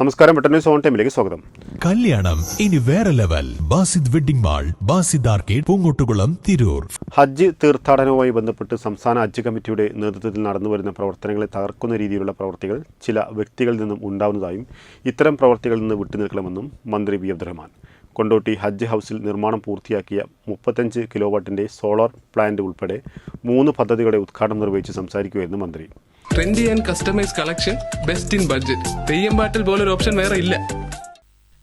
നമസ്കാരം news on ടൈമിലേക്ക് സ്വാഗതം. കല്യാണം ഇനി വേറെ level. Basid wedding mall Basid arcade Poongottukulam Tirur. ഹജ്ജ് തീർത്ഥാടനവുമായി ബന്ധപ്പെട്ട് സംസ്ഥാന ഹജ്ജ് കമ്മിറ്റിയുടെ നേതൃത്വത്തിൽ നടന്നുവരുന്ന പ്രവർത്തനങ്ങളെ തകർക്കുന്ന രീതിയിലുള്ള പ്രവർത്തികൾ ചില വ്യക്തികളിൽ നിന്നും ഉണ്ടാവുന്നതായും ഇത്തരം പ്രവർത്തികളിൽ നിന്ന് വിട്ടുനിൽക്കണമെന്നും മന്ത്രി വി. അബ്ദുറഹ്മാൻ കൊണ്ടോട്ടി ഹജ്ജ് ഹൗസിൽ നിർമ്മാണം പൂർത്തിയാക്കിയ മുപ്പത്തഞ്ച് കിലോവാട്ടിന്റെ സോളാർ പ്ലാന്റ് ഉൾപ്പെടെ മൂന്ന് പദ്ധതികളുടെ ഉദ്ഘാടനം നിർവഹിച്ച് സംസാരിക്കുകയായിരുന്നു മന്ത്രി. Trendy and customise collection best in budget Theyyam പാട്ടിൽ പോലൊരു ഓപ്ഷൻ വേറെ ഇല്ല.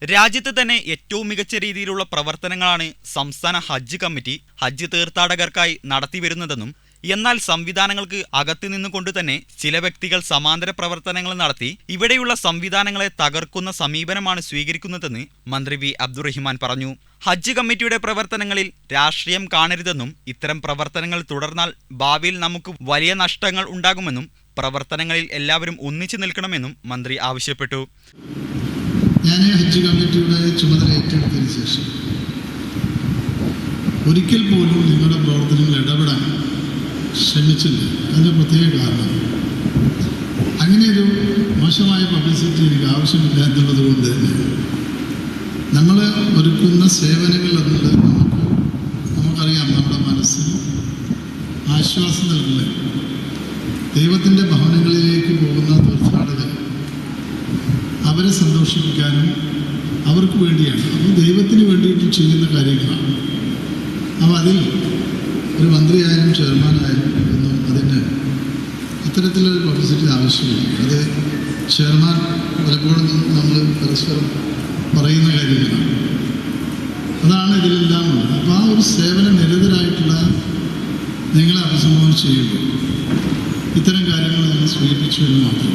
രാജ്യത്ത് തന്നെ ഏറ്റവും മികച്ച രീതിയിലുള്ള പ്രവർത്തനങ്ങളാണ് സംസ്ഥാന ഹജ്ജ് കമ്മിറ്റി ഹജ്ജ് തീർത്ഥാടകർക്കായി നടത്തിവരുന്നതെന്നും എന്നാൽ സംവിധാനങ്ങൾക്ക് അകത്തു നിന്നുകൊണ്ട് തന്നെ ചില വ്യക്തികൾ സമാന്തര പ്രവർത്തനങ്ങൾ നടത്തി ഇവിടെയുള്ള സംവിധാനങ്ങളെ തകർക്കുന്ന സമീപനമാണ് സ്വീകരിക്കുന്നതെന്ന് മന്ത്രി വി. അബ്ദുറഹിമാൻ പറഞ്ഞു. ഹജ്ജ് കമ്മിറ്റിയുടെ പ്രവർത്തനങ്ങളിൽ രാഷ്ട്രീയം കാണരുതെന്നും ഇത്തരം പ്രവർത്തനങ്ങൾ തുടർന്നാൽ ഭാവിയിൽ നമുക്ക് വലിയ നഷ്ടങ്ങൾ ഉണ്ടാകുമെന്നും പ്രവർത്തനങ്ങളിൽ എല്ലാവരും ഒന്നിച്ചു നിൽക്കണമെന്നും മന്ത്രി ആവശ്യപ്പെട്ടു. ഞാൻ ഹജ്ജ് കമ്മിറ്റിയുടെ ചുമതല ഏറ്റെടുത്തതിന് ശേഷം ഒരിക്കൽ പോലും നിങ്ങളുടെ പ്രവർത്തനങ്ങളിൽ ഇടപെടാൻ ശ്രമിച്ചില്ല. അതിന്റെ പ്രത്യേക കാരണം അങ്ങനെ ഒരു മോശമായ പബ്ലിസിറ്റി എനിക്ക് ആവശ്യമില്ല എന്നുള്ളത് കൊണ്ട് തന്നെ നമ്മൾ ഒരുക്കുന്ന സേവനങ്ങൾ എന്നുള്ളത് നമുക്ക് നമുക്കറിയാം നമ്മുടെ മനസ്സിന് ആശ്വാസം നൽകുന്നത്. ദൈവത്തിന്റെ ഭവനങ്ങളിലേക്ക് പോകുന്ന തീർത്ഥാടകർ അവരെ സന്തോഷിപ്പിക്കാനും അവർക്ക് വേണ്ടിയാണ്. അത് ദൈവത്തിന് വേണ്ടിയിട്ട് ചെയ്യുന്ന കാര്യങ്ങളാണ്. അപ്പോൾ അതിൽ ഒരു മന്ത്രിയായാലും ചെയർമാനായാലും ഒന്നും അതിന് ഇത്തരത്തിലൊരു പബ്ലിസിറ്റി ആവശ്യമില്ല. അത് ചെയർമാൻ പലപ്പോഴും നമ്മൾ പരസ്പരം പറയുന്ന കാര്യങ്ങളാണ്. അതാണ് ഇതിലെല്ലാം ഉള്ളത്. അപ്പോൾ ആ ഒരു സേവന നിരതരായിട്ടുള്ള നിങ്ങളെ അഭിസംബോധന ചെയ്യുമ്പോൾ സൂചിപ്പിച്ചു എന്ന് മാത്രം.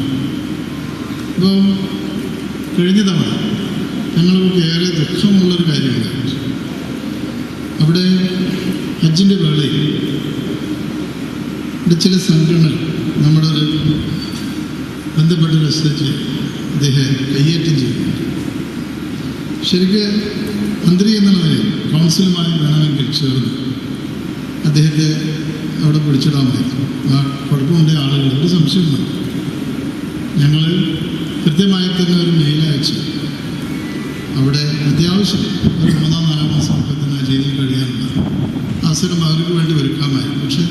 ഇപ്പോൾ കഴിഞ്ഞ തവണ ഞങ്ങൾക്ക് ഏറെ ദുഃഖമുള്ളൊരു കാര്യമുണ്ട് അവിടെ ഹജ്ജിന്റെ വേളയിൽ ഇവിടെ ചില സംഘടനകൾ നമ്മുടെ ഒരു ബന്ധപ്പെട്ട മെസ്സേജ് അദ്ദേഹം കയ്യേറ്റം ചെയ്യുന്നുണ്ട്. ശരിക്ക് മന്ത്രി എന്നുള്ള നിലയിൽ കൗൺസിലുമായി വേണമെങ്കിൽ ചേർന്ന് അദ്ദേഹത്തെ അവിടെ പിടിച്ചിടാൻ പറ്റും. ആ സംശയമില്ല ഞങ്ങൾ കൃത്യമായി തന്നെ ഒരു മെയിൽ അയച്ചു. അവിടെ അത്യാവശ്യം ഒരു മൂന്നാം നാലാം മാസം തന്നെ ജയിലിൽ കഴിയാനുള്ള അവസരം അവർക്ക് വേണ്ടി ഒരുക്കാമായിരുന്നു. പക്ഷെ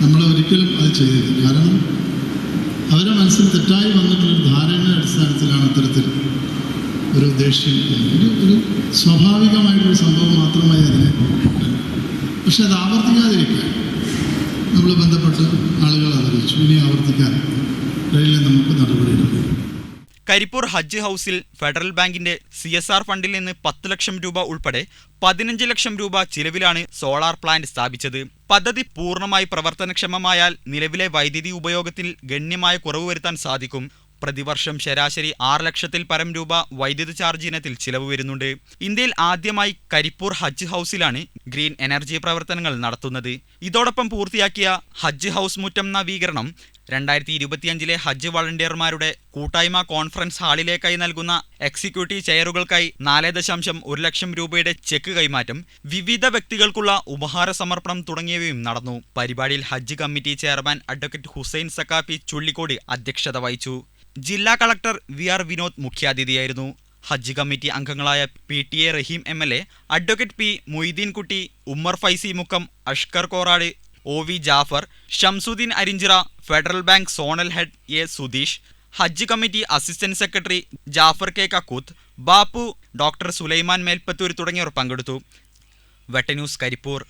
നമ്മൾ ഒരിക്കലും അത് ചെയ്തില്ല. കാരണം അവരെ മനസ്സിൽ തെറ്റായി വന്നിട്ടുള്ള ധാരണയുടെ അടിസ്ഥാനത്തിലാണ് അത്തരത്തിൽ ഒരു ദേഷ്യം ഒരു ഒരു സ്വാഭാവികമായിട്ടൊരു സംഭവം മാത്രമായി അതിനെ. പക്ഷെ അത് ആവർത്തിക്കാതിരിക്കാൻ നമ്മൾ ബന്ധപ്പെട്ട് ആളുകളെ അറിയിച്ചു. ഇനി ആവർത്തിക്കാൻ കഴിയില്ല നമുക്ക് നടപടിയെടുക്കും. കരിപ്പൂർ ഹജ്ജ് ഹൗസിൽ ഫെഡറൽ ബാങ്കിന്റെ സി എസ് ആർ ഫണ്ടിൽ നിന്ന് പത്ത് ലക്ഷം രൂപ ഉൾപ്പെടെ പതിനഞ്ച് ലക്ഷം രൂപ ചിലവിലാണ് സോളാർ പ്ലാന്റ് സ്ഥാപിച്ചത്. പദ്ധതി പൂർണമായി പ്രവർത്തനക്ഷമമായാൽ നിലവിലെ വൈദ്യുതി ഉപയോഗത്തിൽ ഗണ്യമായ കുറവ് വരുത്താൻ സാധിക്കും. പ്രതിവർഷം ശരാശരി ആറ് ലക്ഷത്തിൽ പരം രൂപ വൈദ്യുത ചാർജ് ഇനത്തിൽ ചിലവ് വരുന്നുണ്ട്. ഇന്ത്യയിൽ ആദ്യമായി കരിപ്പൂർ ഹജ്ജ് ഹൗസിലാണ് ഗ്രീൻ എനർജി പ്രവർത്തനങ്ങൾ നടത്തുന്നത്. ഇതോടൊപ്പം പൂർത്തിയാക്കിയ ഹജ്ജ് ഹൗസ് മുറ്റം നവീകരണം രണ്ടായിരത്തി ഇരുപത്തിയഞ്ചിലെ ഹജ്ജ് വളണ്ടിയർമാരുടെ കൂട്ടായ്മ കോൺഫറൻസ് ഹാളിലേക്കായി നൽകുന്ന എക്സിക്യൂട്ടീവ് ചെയറുകൾക്കായി നാല് ദശാംശം ഒരു ലക്ഷം രൂപയുടെ ചെക്ക് കൈമാറ്റം വിവിധ വ്യക്തികൾക്കുള്ള ഉപഹാര സമർപ്പണം തുടങ്ങിയവയും നടന്നു. പരിപാടിയിൽ ഹജ്ജ് committee chairman advocate Hussain Saqafi Chullikode അധ്യക്ഷത വഹിച്ചു. ജില്ലാ കളക്ടർ വി ആർ വിനോദ് മുഖ്യാതിഥിയായിരുന്നു. ഹജ്ജ് കമ്മിറ്റി അംഗങ്ങളായ P T A Rahim M L A advocate P Moideenkutty Ummer Faizy Mukkam Ashkar Korad O V Jafar Shamsuddin Arinchira Federal Bank zonal head A Sudheesh Hajj committee assistant secretary Jafar K Kakkooth Bappu doctor Sulaiman Melpathur തുടങ്ങിയവർ പങ്കെടുത്തു. വെട്ടന്യൂസ് കരിപ്പൂർ.